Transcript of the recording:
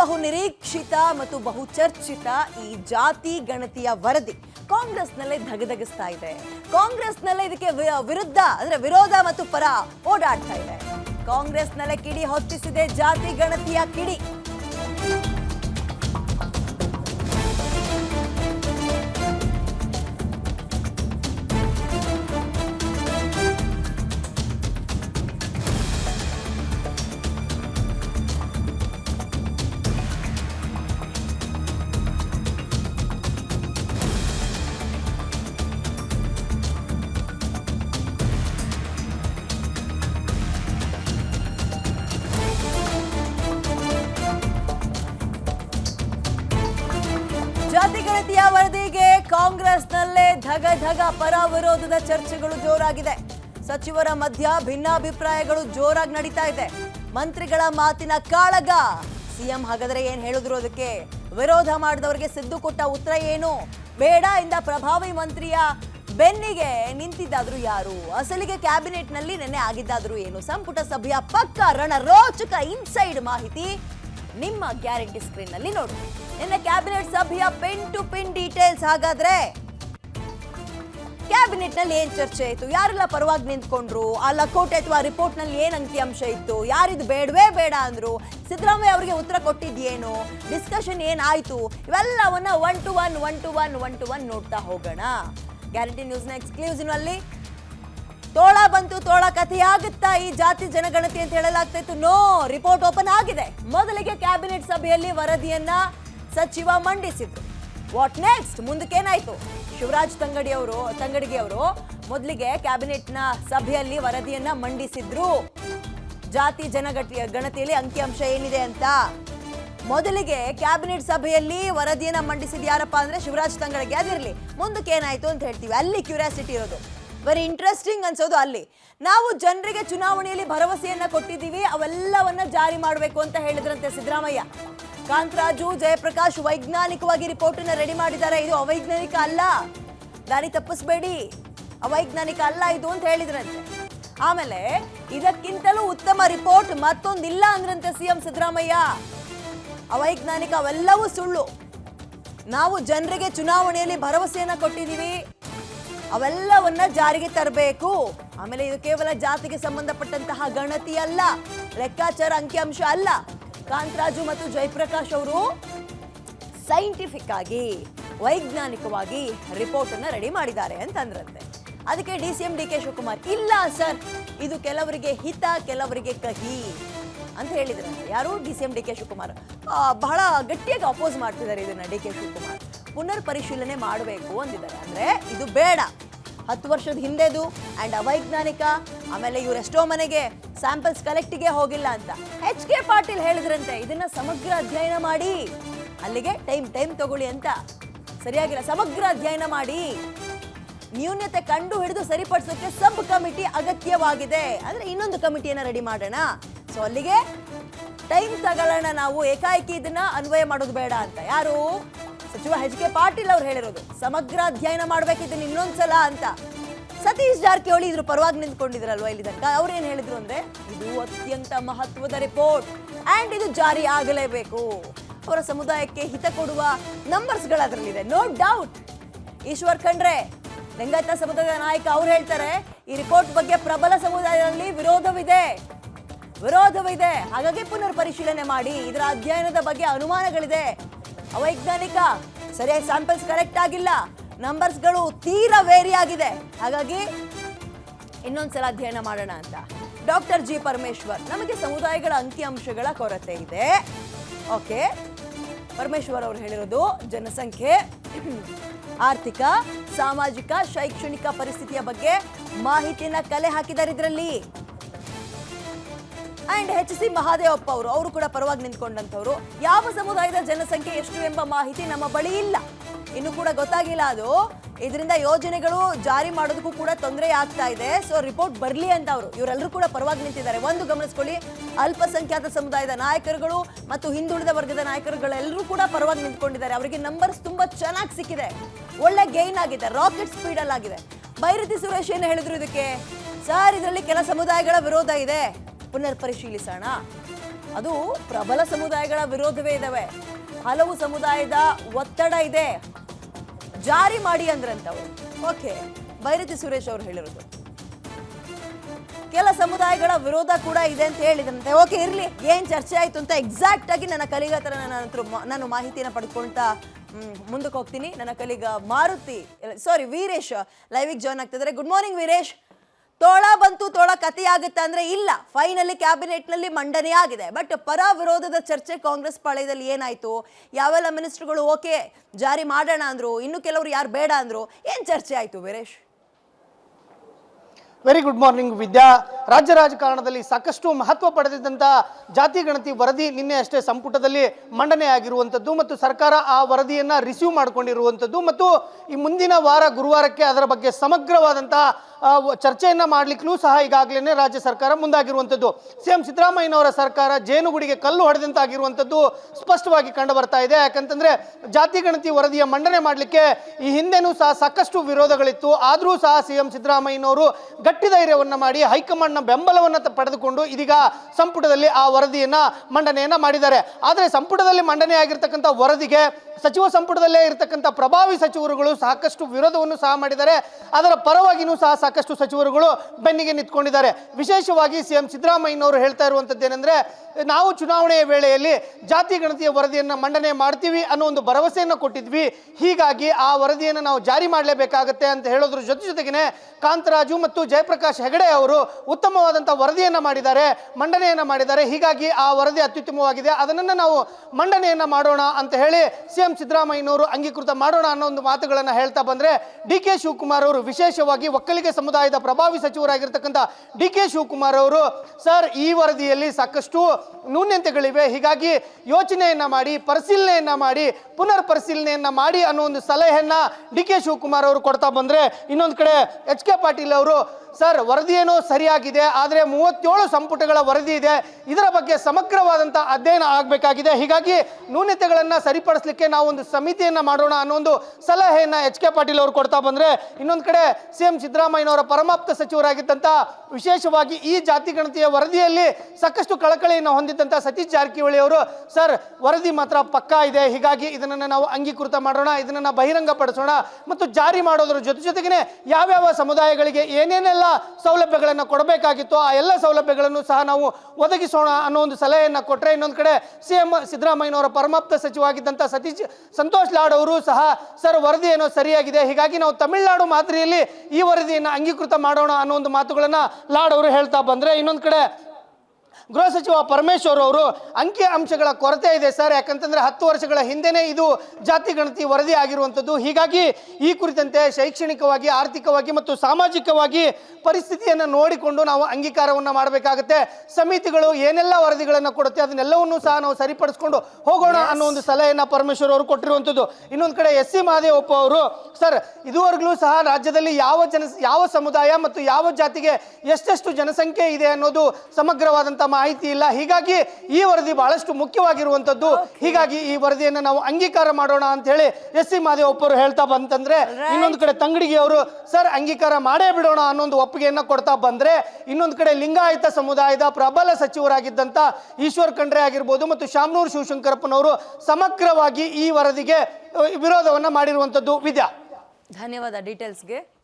ಬಹು ನಿರೀಕ್ಷಿತ ಮತ್ತು ಬಹು ಚರ್ಚಿತ ಈ ಜಾತಿ ಗಣತಿಯ ವರದಿ ಕಾಂಗ್ರೆಸ್ನಲ್ಲೇ ಧಗಧಗಿಸ್ತಾ ಇದೆ. ಕಾಂಗ್ರೆಸ್ನಲ್ಲೇ ಇದಕ್ಕೆ ವಿರುದ್ಧ ಅಂದ್ರೆ ವಿರೋಧ ಮತ್ತು ಪರ ಓಡಾಡ್ತಾ ಇದೆ. ಕಾಂಗ್ರೆಸ್ನಲ್ಲೇ ಕಿಡಿ ಹೊತ್ತಿಸಿದೆ ಜಾತಿ ಗಣತಿಯ ಕಿಡಿ. ಕಾಂಗ್ರೆಸ್ನಲ್ಲೇ ಧಗ ಧಗ ಪರ ವಿರೋಧದ ಚರ್ಚೆಗಳು ಜೋರಾಗಿದೆ. ಸಚಿವರ ಮಧ್ಯ ಭಿನ್ನಾಭಿಪ್ರಾಯಗಳು ಜೋರಾಗಿ ನಡೀತಾ ಇದೆ. ಮಂತ್ರಿಗಳ ಮಾತಿನ ಕಾಳಗ. ಸಿಎಂ ಹಾಗಾದ್ರೆ ಏನ್ ಹೇಳಿದ್ರು ಅದಕ್ಕೆ? ವಿರೋಧ ಮಾಡಿದವರಿಗೆ ಸಿದ್ದು ಕೊಟ್ಟ ಉತ್ತರ ಏನು? ಬೇಡ ಇಂದ ಪ್ರಭಾವಿ ಮಂತ್ರಿಯ ಬೆನ್ನಿಗೆ ನಿಂತಿದ್ದಾದ್ರು ಯಾರು? ಅಸಲಿಗೆ ಕ್ಯಾಬಿನೆಟ್ನಲ್ಲಿ ನೆನ್ನೆ ಆಗಿದ್ದಾದ್ರು ಏನು? ಸಂಪುಟ ಸಭೆಯ ಪಕ್ಕ ರಣರೋಚಕ ಇನ್ಸೈಡ್ ಮಾಹಿತಿ. ನಿಮ್ಮ ಗ್ಯಾರಂಟಿ ಸ್ಕ್ರೀನ್ನಲ್ಲಿ ನೋಡಿ ನಿನ್ನ ಕ್ಯಾಬಿನೆಟ್ ಸಭೆಯ ಪಿನ್ ಟು ಪಿನ್ ಡೀಟೇಲ್ಸ್ ಹಾಗಾದ್ರೆ ಕ್ಯಾಬಿನೆಟ್ನಲ್ಲಿ ಏನ್ ಚರ್ಚೆ ಆಯ್ತು? ಯಾರೆಲ್ಲ ಪರವಾಗಿ ನಿಂತ್ಕೊಂಡ್ರು? ಆ ಲಕೋಟೆ ಅಥವಾ ರಿಪೋರ್ಟ್ನಲ್ಲಿ ಏನ್ ಅಂಕಿಅಂಶ ಇತ್ತು? ಯಾರಿದು ಬೇಡವೇ ಬೇಡ ಅಂದ್ರು? ಸಿದ್ದರಾಮಯ್ಯ ಅವರಿಗೆ ಉತ್ತರ ಕೊಟ್ಟಿದ್ಯೇನು ಡಿಸ್ಕಷನ್ ಏನಾಯ್ತು ಇವೆಲ್ಲವನ್ನ one two one one two one one two one ನೋಡ್ತಾ ಹೋಗೋಣ. ಗ್ಯಾರಂಟಿ ನ್ಯೂಸ್ನ ಎಕ್ಸ್ಕ್ಲೂಸಿವ್ ಅಲ್ಲಿ. ತೋಳ ಬಂತು ತೋಳ ಕಥೆಯಾಗುತ್ತಾ ಈ ಜಾತಿ ಜನಗಣತಿ ಅಂತ ಹೇಳಲಾಗ್ತಾ ಇತ್ತು ನೋ, ರಿಪೋರ್ಟ್ ಓಪನ್ ಆಗಿದೆ. ಮೊದಲಿಗೆ ಕ್ಯಾಬಿನೆಟ್ ಸಭೆಯಲ್ಲಿ ವರದಿಯನ್ನ ಸಚಿವ ಮಂಡಿಸಿದ್ರು. ವಾಟ್ ನೆಕ್ಸ್ಟ್ ಮುಂದಕ್ಕೇನಾಯ್ತು? ಶಿವರಾಜ್ ತಂಗಡಿ ಅವರು, ತಂಗಡಿಗೆ ಅವರು ಮೊದಲಿಗೆ ಕ್ಯಾಬಿನೆಟ್ನ ಸಭೆಯಲ್ಲಿ ವರದಿಯನ್ನ ಮಂಡಿಸಿದ್ರು. ಜಾತಿ ಜನಗಣತಿ ಗಣತಿಯಲ್ಲಿ ಅಂಕಿಅಂಶ ಏನಿದೆ ಅಂತ. ಮೊದಲಿಗೆ ಕ್ಯಾಬಿನೆಟ್ ಸಭೆಯಲ್ಲಿ ವರದಿಯನ್ನ ಮಂಡಿಸಿದ ಯಾರಪ್ಪ ಅಂದ್ರೆ ಶಿವರಾಜ್ ತಂಗಡಿಗೆ ಅದಿರಲಿ. ಮುಂದಕ್ಕೆ ಏನಾಯ್ತು ಅಂತ ಹೇಳ್ತೀವಿ. ಅಲ್ಲಿ ಕ್ಯೂರಿಯಾಸಿಟಿ ಇರೋದು. ವೆರಿ ಇಂಟ್ರೆಸ್ಟಿಂಗ್ ಅನ್ಸೋದು ಅಲ್ಲಿ. ನಾವು ಜನರಿಗೆ ಚುನಾವಣೆಯಲ್ಲಿ ಭರವಸೆಯನ್ನ ಕೊಟ್ಟಿದ್ದೀವಿ, ಅವೆಲ್ಲವನ್ನ ಜಾರಿ ಮಾಡಬೇಕು ಅಂತ ಹೇಳಿದ್ರಂತೆ ಸಿದ್ದರಾಮಯ್ಯ. ಕಾಂತರಾಜು, ಜಯಪ್ರಕಾಶ್ ವೈಜ್ಞಾನಿಕವಾಗಿ ರಿಪೋರ್ಟ್ ಅನ್ನ ರೆಡಿ ಮಾಡಿದ್ದಾರೆ. ಇದು ಅವೈಜ್ಞಾನಿಕ ಅಲ್ಲ. ದಾರಿ ತಪ್ಪಿಸ್ಬೇಡಿ. ಅವೈಜ್ಞಾನಿಕ ಅಲ್ಲ ಇದು ಅಂತ ಹೇಳಿದ್ರಂತೆ. ಆಮೇಲೆ ಇದಕ್ಕಿಂತಲೂ ಉತ್ತಮ ರಿಪೋರ್ಟ್ ಮತ್ತೊಂದಿಲ್ಲ ಅಂದ್ರಂತೆ ಸಿಎಂ ಸಿದ್ದರಾಮಯ್ಯ. ಅವೈಜ್ಞಾನಿಕ ಅವೆಲ್ಲವೂ ಸುಳ್ಳು. ನಾವು ಜನರಿಗೆ ಚುನಾವಣೆಯಲ್ಲಿ ಭರವಸೆಯನ್ನ ಕೊಟ್ಟಿದ್ದೀವಿ. ಅವೆಲ್ಲವನ್ನ ಜಾರಿಗೆ ತರಬೇಕು. ಆಮೇಲೆ ಇದು ಕೇವಲ ಜಾತಿಗೆ ಸಂಬಂಧಪಟ್ಟಂತಹ ಗಣತಿ ಅಲ್ಲ, ಲೆಕ್ಕಾಚಾರ ಅಂಕಿಅಂಶ ಅಲ್ಲ. ಕಾಂತರಾಜು ಮತ್ತು ಜಯಪ್ರಕಾಶ್ ಅವರು ಸೈಂಟಿಫಿಕ್ ಆಗಿ ವೈಜ್ಞಾನಿಕವಾಗಿ ರಿಪೋರ್ಟ್ ಅನ್ನ ರೆಡಿ ಮಾಡಿದ್ದಾರೆ ಅಂತ ಅಂದ್ರಂತೆ ಅದಕ್ಕೆ D C M D K Shivakumar, ಇಲ್ಲ ಸರ್, ಇದು ಕೆಲವರಿಗೆ ಹಿತ, ಕೆಲವರಿಗೆ ಕಹಿ ಅಂತ ಹೇಳಿದ್ರಂತೆ. ಯಾರು? D C M D K Shivakumar. ಬಹಳ ಗಟ್ಟಿಯಾಗಿ ಅಪೋಸ್ ಮಾಡ್ತಿದ್ದಾರೆ ಇದನ್ನ ಡಿ ಕೆ ಶಿವಕುಮಾರ್. ಪುನರ್ ಪರಿಶೀಲನೆ ಮಾಡಬೇಕು ಅಂದಿದ್ದಾರೆ. ಅಂದ್ರೆ ಇದು ಬೇಡ. ಹತ್ತು ವರ್ಷದ ಹಿಂದೆದು ಅಂಡ್ ಅವೈಜ್ಞಾನಿಕ, ಆಮೇಲೆ ಇವ್ರು ಎಷ್ಟೋ ಮನೆಗೆ ಸ್ಯಾಂಪಲ್ಸ್ ಕಲೆಕ್ಟಿಗೆ ಹೋಗಿಲ್ಲ ಅಂತ. ಎಚ್ ಕೆ ಪಾಟೀಲ್ ಹೇಳಿದ್ರಂತೆ, ಇದನ್ನ ಸಮಗ್ರ ಅಧ್ಯಯನ ಮಾಡಿ. ಅಲ್ಲಿಗೆ ಟೈಮ್ ಟೈಮ್ ತಗೊಳ್ಳಿ ಅಂತ. ಸರಿಯಾಗಿಲ್ಲ, ಸಮಗ್ರ ಅಧ್ಯಯನ ಮಾಡಿ. ನ್ಯೂನ್ಯತೆ ಕಂಡು ಹಿಡಿದು ಸರಿಪಡಿಸೋಕೆ ಸಬ್ ಕಮಿಟಿ ಅಗತ್ಯವಾಗಿದೆ. ಅಂದ್ರೆ ಇನ್ನೊಂದು ಕಮಿಟಿಯನ್ನ ರೆಡಿ ಮಾಡೋಣ. ಸೊ ಅಲ್ಲಿಗೆ ಟೈಮ್ ತಗೊಳ್ಳೋಣ ನಾವು. ಏಕಾಏಕಿ ಇದನ್ನ ಅನ್ವಯ ಮಾಡೋದು ಬೇಡ ಅಂತ. ಯಾರು? ಸಚಿವ ಎಚ್ ಕೆ ಪಾಟೀಲ್ ಅವ್ರು ಹೇಳಿರೋದು, ಸಮಗ್ರ ಅಧ್ಯಯನ ಮಾಡ್ಬೇಕಿದ್ದೀನಿ ಇನ್ನೊಂದ್ಸಲ ಅಂತ. ಸತೀಶ್ ಜಾರಕಿಹೊಳಿ ಇದ್ರ ಪರವಾಗಿ ನಿಂತ್ಕೊಂಡಿದ್ರಲ್ವಾ ಇಲ್ಲಿ ತನಕ ಅವ್ರೇನ್ ಹೇಳಿದ್ರು ಅಂದ್ರೆ, ಇದು ಅತ್ಯಂತ ಮಹತ್ವದ ರಿಪೋರ್ಟ್ ಅಂಡ್ ಇದು ಜಾರಿ ಆಗಲೇಬೇಕು. ಅವರ ಸಮುದಾಯಕ್ಕೆ ಹಿತ ಕೊಡುವ ನಂಬರ್ಸ್ಗಳು ಅದರಲ್ಲಿದೆ. ನೋ ಡೌಟ್ ಈಶ್ವರ್ ಖಂಡ್ರೆ, ಲಿಂಗಾಯತ ಸಮುದಾಯದ ನಾಯಕ ಅವ್ರು ಹೇಳ್ತಾರೆ, ಈ ರಿಪೋರ್ಟ್ ಬಗ್ಗೆ ಪ್ರಬಲ ಸಮುದಾಯದಲ್ಲಿ ವಿರೋಧವಿದೆ. ವಿರೋಧವಿದೆ. ಹಾಗಾಗಿ ಪುನರ್ ಪರಿಶೀಲನೆ ಮಾಡಿ. ಇದರ ಅಧ್ಯಯನದ ಬಗ್ಗೆ ಅನುಮಾನಗಳಿದೆ. ಅವೈಜ್ಞಾನಿಕ, ಸರಿಯಾಗಿ ಸ್ಯಾಂಪಲ್ಸ್ ಕರೆಕ್ಟ್ ಆಗಿಲ್ಲ ನಂಬರ್ಸ್ಗಳು ತೀರಾ ವೇರಿ ಆಗಿದೆ. ಹಾಗಾಗಿ ಇನ್ನೊಂದ್ಸಲ ಅಧ್ಯಯನ ಮಾಡೋಣ ಅಂತ. ಡಾಕ್ಟರ್ ಜಿ ಪರಮೇಶ್ವರ್, ನಮಗೆ ಸಮುದಾಯಗಳ ಅಂಕಿಅಂಶಗಳ ಕೊರತೆ ಇದೆ. ಓಕೆ ಪರಮೇಶ್ವರ್ ಅವರು ಹೇಳಿರೋದು ಜನಸಂಖ್ಯೆ, ಆರ್ಥಿಕ, ಸಾಮಾಜಿಕ, ಶೈಕ್ಷಣಿಕ ಪರಿಸ್ಥಿತಿಯ ಬಗ್ಗೆ ಮಾಹಿತಿಯನ್ನ ಕಲೆ ಹಾಕಿದ್ದಾರೆ ಇದರಲ್ಲಿ. ಅಂಡ್ ಎಚ್ ಸಿ ಮಹಾದೇವಪ್ಪ ಅವರು ಅವರು ಕೂಡ ಪರವಾಗಿ ನಿಂತ್ಕೊಂಡಂಥವ್ರು. ಯಾವ ಸಮುದಾಯದ ಜನಸಂಖ್ಯೆ ಎಷ್ಟು ಎಂಬ ಮಾಹಿತಿ ನಮ್ಮ ಬಳಿ ಇಲ್ಲ. ಇನ್ನು ಕೂಡ ಗೊತ್ತಾಗಿಲ್ಲ ಅದು. ಇದರಿಂದ ಯೋಜನೆಗಳು ಜಾರಿ ಮಾಡೋದಕ್ಕೂ ಕೂಡ ತೊಂದರೆ ಆಗ್ತಾ ಇದೆ. ಸೊ ರಿಪೋರ್ಟ್ ಬರಲಿ ಅಂತ ಅವರು ಇವರೆಲ್ಲರೂ ಕೂಡ ಪರವಾಗಿ ನಿಂತಿದ್ದಾರೆ. ಒಂದು ಗಮನಿಸ್ಕೊಳ್ಳಿ. ಅಲ್ಪಸಂಖ್ಯಾತ ಸಮುದಾಯದ ನಾಯಕರುಗಳು ಮತ್ತು ಹಿಂದುಳಿದ ವರ್ಗದ ನಾಯಕರುಗಳೆಲ್ಲರೂ ಕೂಡ ಪರವಾಗಿ ನಿಂತ್ಕೊಂಡಿದ್ದಾರೆ. ಅವರಿಗೆ ನಂಬರ್ಸ್ ತುಂಬ ಚೆನ್ನಾಗಿ ಸಿಕ್ಕಿದೆ. ಒಳ್ಳೆ ಗೈನ್ ಆಗಿದೆ. ರಾಕೆಟ್ ಸ್ಪೀಡ್ ಅಲ್ಲಿ ಆಗಿದೆ ಬೈರತಿ ಸುರೇಶ್ ಏನು ಹೇಳಿದ್ರು ಇದಕ್ಕೆ? ಸರ್ ಇದರಲ್ಲಿ ಕೆಲ ಸಮುದಾಯಗಳ ವಿರೋಧ ಇದೆ. ಪುನರ್ ಪರಿಶೀಲಿಸೋಣ ಅದು ಪ್ರಬಲ ಸಮುದಾಯಗಳ ವಿರೋಧವೇ ಇದಾವೆ. ಹಲವು ಸಮುದಾಯದ ಒತ್ತಡ ಇದೆ. ಜಾರಿ ಮಾಡಿ ಅಂದ್ರಂತವ್ರು. ಓಕೆ ಬೈರತಿ ಸುರೇಶ್ ಅವರು ಹೇಳಿರೋದು. ಕೆಲ ಸಮುದಾಯಗಳ ವಿರೋಧ ಕೂಡ ಇದೆ ಅಂತ ಹೇಳಿದ್ರಂತೆ ಓಕೆ, ಇರ್ಲಿ, ಏನ್ ಚರ್ಚೆ ಆಯ್ತು ಅಂತ ಎಕ್ಸಾಕ್ಟ್ ಆಗಿ ನನ್ನ ಕಲಿಗ ಹತ್ರ ನನ್ನ ನಾನು ಮಾಹಿತಿನ ಪಡ್ಕೊಳ್ತಾ ಮುಂದಕ್ಕೆ ಹೋಗ್ತೀನಿ. ನನ್ನ ಕಲಿಗ ಮಾರುತಿ ಸಾರಿ ವೀರೇಶ್ ಲೈವಿಗೆ ಜಾಯ್ನ್ ಆಗ್ತಿದ್ರೆ ಗುಡ್ ಮಾರ್ನಿಂಗ್ ವೀರೇಶ್. ತೋಳ ಬಂತು, ತೋಳ ಕಥೆಯಾಗುತ್ತೆ ಅಂದ್ರೆ ಇಲ್ಲ. ಫೈನಲಿ ಕ್ಯಾಬಿನೆಟ್ನಲ್ಲಿ ಮಂಡನೆ ಆಗಿದೆ. ಬಟ್ ಪರ ವಿರೋಧದ ಚರ್ಚೆ ಕಾಂಗ್ರೆಸ್ ಪಾಳ್ಯದಲ್ಲಿ ಏನಾಯ್ತು? ಯಾವೆಲ್ಲ ಮಿನಿಸ್ಟರ್ಗಳು ಓಕೆ, ಜಾರಿ ಮಾಡೋಣ ಅಂದ್ರು, ಇನ್ನು ಕೆಲವರು ಯಾರು ಬೇಡ ಅಂದ್ರು, ಏನ್ ಚರ್ಚೆ ಆಯ್ತು Veeresh? Very good morning Vidya. ರಾಜ್ಯ ರಾಜಕಾರಣದಲ್ಲಿ ಸಾಕಷ್ಟು ಮಹತ್ವ ಪಡೆದಿದ್ದಂಥ ಜಾತಿ ಗಣತಿ ವರದಿ ನಿನ್ನೆ ಅಷ್ಟೇ ಸಂಪುಟದಲ್ಲಿ ಮಂಡನೆ ಆಗಿರುವಂಥದ್ದು ಮತ್ತು ಸರ್ಕಾರ ಆ ವರದಿಯನ್ನು ರಿಸೀವ್ ಮಾಡಿಕೊಂಡಿರುವಂಥದ್ದು ಮತ್ತು ಈ ಮುಂದಿನ ವಾರ ಗುರುವಾರಕ್ಕೆ ಅದರ ಬಗ್ಗೆ ಸಮಗ್ರವಾದಂತಹ ಚರ್ಚೆಯನ್ನ ಮಾಡ್ಲಿಕ್ಕೂ ಸಹ ಈಗಾಗಲೇ ರಾಜ್ಯ ಸರ್ಕಾರ ಮುಂದಾಗಿರುವಂಥದ್ದು ಸಿ ಎಂ ಸಿದ್ದರಾಮಯ್ಯನವರ ಸರ್ಕಾರ ಜೇನುಗುಡಿಗೆ ಕಲ್ಲು ಹೊಡೆದಂತಾಗಿರುವಂಥದ್ದು ಸ್ಪಷ್ಟವಾಗಿ ಕಂಡು ಬರ್ತಾ ಇದೆ. ಯಾಕಂತಂದ್ರೆ ಜಾತಿ ಗಣತಿ ವರದಿಯ ಮಂಡನೆ ಮಾಡಲಿಕ್ಕೆ ಈ ಹಿಂದೆನೂ ಸಹ ಸಾಕಷ್ಟು ವಿರೋಧಗಳಿತ್ತು. ಆದರೂ ಸಹ ಸಿ ಎಂ ಸಿದ್ದರಾಮಯ್ಯನವರು ಗಟ್ಟಿ ಧೈರ್ಯವನ್ನು ಮಾಡಿ ಹೈಕಮಾಂಡ್ನ ಬೆಂಬಲವನ್ನು ಪಡೆದುಕೊಂಡು ಇದೀಗ ಸಂಪುಟದಲ್ಲಿ ಆ ವರದಿಯನ್ನ ಮಂಡನೆಯನ್ನ ಮಾಡಿದ್ದಾರೆ. ಆದರೆ ಸಂಪುಟದಲ್ಲಿ ಮಂಡನೆ ಆಗಿರ್ತಕ್ಕಂಥ ವರದಿಗೆ ಸಚಿವ ಸಂಪುಟದಲ್ಲೇ ಇರತಕ್ಕಂಥ ಪ್ರಭಾವಿ ಸಚಿವರುಗಳು ಸಾಕಷ್ಟು ವಿರೋಧವನ್ನು ಸಹ ಮಾಡಿದ್ದಾರೆ. ಅದರ ಪರವಾಗಿಯೂ ಸಹ ಸಾಕಷ್ಟು ಸಚಿವರುಗಳು ಬೆನ್ನಿಗೆ ನಿಂತ್ಕೊಂಡಿದ್ದಾರೆ. ವಿಶೇಷವಾಗಿ ಸಿ ಎಂ ಸಿದ್ದರಾಮಯ್ಯನವರು ಹೇಳ್ತಾ ಇರುವಂಥದ್ದು ಏನಂದ್ರೆ ನಾವು ಚುನಾವಣೆಯ ವೇಳೆಯಲ್ಲಿ ಜಾತಿ ಗಣತಿಯ ವರದಿಯನ್ನು ಮಂಡನೆ ಮಾಡ್ತೀವಿ ಅನ್ನೋ ಒಂದು ಭರವಸೆಯನ್ನು ಕೊಟ್ಟಿದ್ವಿ. ಹೀಗಾಗಿ ಆ ವರದಿಯನ್ನು ನಾವು ಜಾರಿ ಮಾಡಲೇಬೇಕಾಗತ್ತೆ ಅಂತ ಹೇಳೋದ್ರ ಜೊತೆ ಜೊತೆಗೇನೆ ಕಾಂತರಾಜು ಮತ್ತು ಜಯಪ್ರಕಾಶ್ ಹೆಗಡೆ ಅವರು ಉತ್ತಮವಾದಂಥ ವರದಿಯನ್ನು ಮಾಡಿದ್ದಾರೆ, ಮಂಡನೆಯನ್ನು ಮಾಡಿದ್ದಾರೆ. ಹೀಗಾಗಿ ಆ ವರದಿ ಅತ್ಯುತ್ತಮವಾಗಿದೆ. ಅದನ್ನು ನಾವು ಮಂಡನೆಯನ್ನು ಮಾಡೋಣ ಅಂತ ಹೇಳಿ ಸಿ ಎಂ ಸಿದ್ದರಾಮಯ್ಯನವರು ಅಂಗೀಕೃತ ಮಾಡೋಣ ಅನ್ನೋ ಒಂದು ಮಾತುಗಳನ್ನು ಹೇಳ್ತಾ ಬಂದ್ರೆ ಡಿ ಕೆ ಶಿವಕುಮಾರ್ ಅವರು ವಿಶೇಷವಾಗಿ ಒಕ್ಕಲಿಗ ಸಮುದಾಯದ ಪ್ರಭಾವಿ ಸಚಿವರಾಗಿರ್ತಕ್ಕಂಥ ಡಿ ಕೆ ಶಿವಕುಮಾರ್ ಅವರು, ಸರ್, ಈ ವರದಿಯಲ್ಲಿ ಸಾಕಷ್ಟು ನ್ಯೂನ್ಯತೆಗಳಿವೆ ಹೀಗಾಗಿ ಯೋಚನೆಯನ್ನ ಮಾಡಿ, ಪರಿಶೀಲನೆಯನ್ನ ಮಾಡಿ, ಪುನರ್ ಪರಿಶೀಲನೆಯನ್ನ ಮಾಡಿ ಅನ್ನೋ ಒಂದು ಸಲಹೆಯನ್ನ ಡಿ ಕೆ ಶಿವಕುಮಾರ್ ಅವರು ಕೊಡ್ತಾ ಬಂದ್ರೆ ಇನ್ನೊಂದು ಕಡೆ ಎಚ್ ಕೆ ಪಾಟೀಲ್ ಅವರು ಸರ್, ವರದಿ ಏನೋ ಸರಿಯಾಗಿದೆ, ಆದರೆ ಮೂವತ್ತೇಳು ಸಂಪುಟಗಳ ವರದಿ ಇದೆ. ಇದರ ಬಗ್ಗೆ ಸಮಗ್ರವಾದಂಥ ಅಧ್ಯಯನ ಆಗಬೇಕಾಗಿದೆ. ಹೀಗಾಗಿ ನ್ಯೂನತೆಗಳನ್ನು ಸರಿಪಡಿಸಲಿಕ್ಕೆ ನಾವು ಒಂದು ಸಮಿತಿಯನ್ನು ಮಾಡೋಣ ಅನ್ನೋ ಒಂದು ಸಲಹೆಯನ್ನು ಎಚ್ ಕೆ ಪಾಟೀಲ್ ಅವರು ಕೊಡ್ತಾ ಬಂದರೆ, ಇನ್ನೊಂದು ಕಡೆ ಸಿ ಎಂ ಸಿದ್ದರಾಮಯ್ಯನವರ ಪರಮಾಪ್ತ ಸಚಿವರಾಗಿದ್ದಂಥ ವಿಶೇಷವಾಗಿ ಈ ಜಾತಿ ಗಣತಿಯ ವರದಿಯಲ್ಲಿ ಸಾಕಷ್ಟು ಕಳಕಳಿಯನ್ನು ಹೊಂದಿದ್ದಂಥ ಸತೀಶ್ ಜಾರಕಿಹೊಳಿ ಅವರು, ಸರ್, ವರದಿ ಮಾತ್ರ ಪಕ್ಕಾ ಇದೆ. ಹೀಗಾಗಿ ಇದನ್ನು ನಾವು ಅಂಗೀಕೃತ ಮಾಡೋಣ, ಇದನ್ನು ಬಹಿರಂಗಪಡಿಸೋಣ, ಮತ್ತು ಜಾರಿ ಮಾಡೋದ್ರ ಜೊತೆ ಜೊತೆಗೇನೆ ಯಾವ್ಯಾವ ಸಮುದಾಯಗಳಿಗೆ ಏನೇನೆಲ್ಲ ಸೌಲಭ್ಯಗಳನ್ನು ಕೊಡಬೇಕಾಗಿತ್ತು, ಆ ಎಲ್ಲ ಸೌಲಭ್ಯಗಳನ್ನು ಸಹ ನಾವು ಒದಗಿಸೋಣ ಅನ್ನೋ ಒಂದು ಸಲಹೆಯನ್ನು ಕೊಟ್ಟರೆ ಇನ್ನೊಂದು ಕಡೆ ಸಿ ಎಂ ಸಿದ್ದರಾಮಯ್ಯನವರ ಪರಮಾಪ್ತ ಸಚಿವಾಗಿದ್ದಂಥ ಸತೀಶ್, ಸಂತೋಷ್ ಲಾಡ್ ಅವರು ಸಹ, ಸರ್, ವರದಿ ಏನೋ ಸರಿಯಾಗಿದೆ, ಹೀಗಾಗಿ ನಾವು ತಮಿಳುನಾಡು ಮಾದರಿಯಲ್ಲಿ ಈ ವರದಿಯನ್ನು ಅಂಗೀಕೃತ ಮಾಡೋಣ ಅನ್ನೋ ಒಂದು ಮಾತುಗಳನ್ನು ಲಾಡ್ ಅವರು ಹೇಳ್ತಾ ಬಂದರೆ ಇನ್ನೊಂದು ಕಡೆ ಗೃಹ ಸಚಿವ ಪರಮೇಶ್ವರ್ ಅವರು ಅಂಕಿ ಅಂಶಗಳ ಕೊರತೆ ಇದೆ ಸರ್. ಯಾಕಂತಂದ್ರೆ ಹತ್ತು ವರ್ಷಗಳ ಹಿಂದೆನೇ ಇದು ಜಾತಿ ಗಣತಿ ವರದಿ ಆಗಿರುವಂಥದ್ದು. ಹೀಗಾಗಿ ಈ ಕುರಿತಂತೆ ಶೈಕ್ಷಣಿಕವಾಗಿ ಆರ್ಥಿಕವಾಗಿ ಮತ್ತು ಸಾಮಾಜಿಕವಾಗಿ ಪರಿಸ್ಥಿತಿಯನ್ನು ನೋಡಿಕೊಂಡು ನಾವು ಅಂಗೀಕಾರವನ್ನು ಮಾಡಬೇಕಾಗುತ್ತೆ. ಸಮಿತಿಗಳು ಏನೆಲ್ಲ ವರದಿಗಳನ್ನು ಕೊಡುತ್ತೆ ಅದನ್ನೆಲ್ಲವನ್ನೂ ಸಹ ನಾವು ಸರಿಪಡಿಸ್ಕೊಂಡು ಹೋಗೋಣ ಅನ್ನೋ ಒಂದು ಸಲಹೆಯನ್ನು ಪರಮೇಶ್ವರ್ ಅವರು ಕೊಟ್ಟಿರುವಂಥದ್ದು. ಇನ್ನೊಂದು ಕಡೆ ಎಸ್ ಸಿ ಮಹದೇವಪ್ಪ ಅವರು ಸರ್ ಇದುವರೆಗೂ ಸಹ ರಾಜ್ಯದಲ್ಲಿ ಯಾವ ಜನ ಯಾವ ಸಮುದಾಯ ಮತ್ತು ಯಾವ ಜಾತಿಗೆ ಎಷ್ಟೆಷ್ಟು ಜನಸಂಖ್ಯೆ ಇದೆ ಅನ್ನೋದು ಸಮಗ್ರವಾದಂಥ ಮಾಹಿತಿ ಇಲ್ಲ. ಹೀಗಾಗಿ ಈ ವರದಿ ಬಹಳಷ್ಟು ಮುಖ್ಯವಾಗಿರುವಂಥದ್ದು. ಹೀಗಾಗಿ ಈ ವರದಿಯನ್ನು ನಾವು ಅಂಗೀಕಾರ ಮಾಡೋಣ ಅಂತ ಹೇಳಿ ಎಸ್ ಸಿ ಮಹದೇವಪ್ಪ ಅವರು ಹೇಳ್ತಾ ಬಂತಂದ್ರೆ ಇನ್ನೊಂದು ಕಡೆ ತಂಗಡಿಗೆ ಅವರು ಸರ್ ಅಂಗೀಕಾರ ಮಾಡೇ ಬಿಡೋಣ ಅನ್ನೋ ಒಂದು ಒಪ್ಪಿಗೆಯನ್ನು ಕೊಡ್ತಾ ಬಂದ್ರೆ ಇನ್ನೊಂದು ಕಡೆ ಲಿಂಗಾಯತ ಸಮುದಾಯದ ಪ್ರಬಲ ಸಚಿವರಾಗಿದ್ದಂಥ ಈಶ್ವರ್ ಖಂಡ್ರೆ ಆಗಿರ್ಬೋದು ಮತ್ತು ಶಾಮನೂರು ಶಿವಶಂಕರಪ್ಪನವರು ಸಮಗ್ರವಾಗಿ ಈ ವರದಿಗೆ ವಿರೋಧವನ್ನ ಮಾಡಿರುವಂಥದ್ದು ವಿದ್ಯಾ. ಧನ್ಯವಾದ ಡೀಟೇಲ್ಸ್ಗೆ.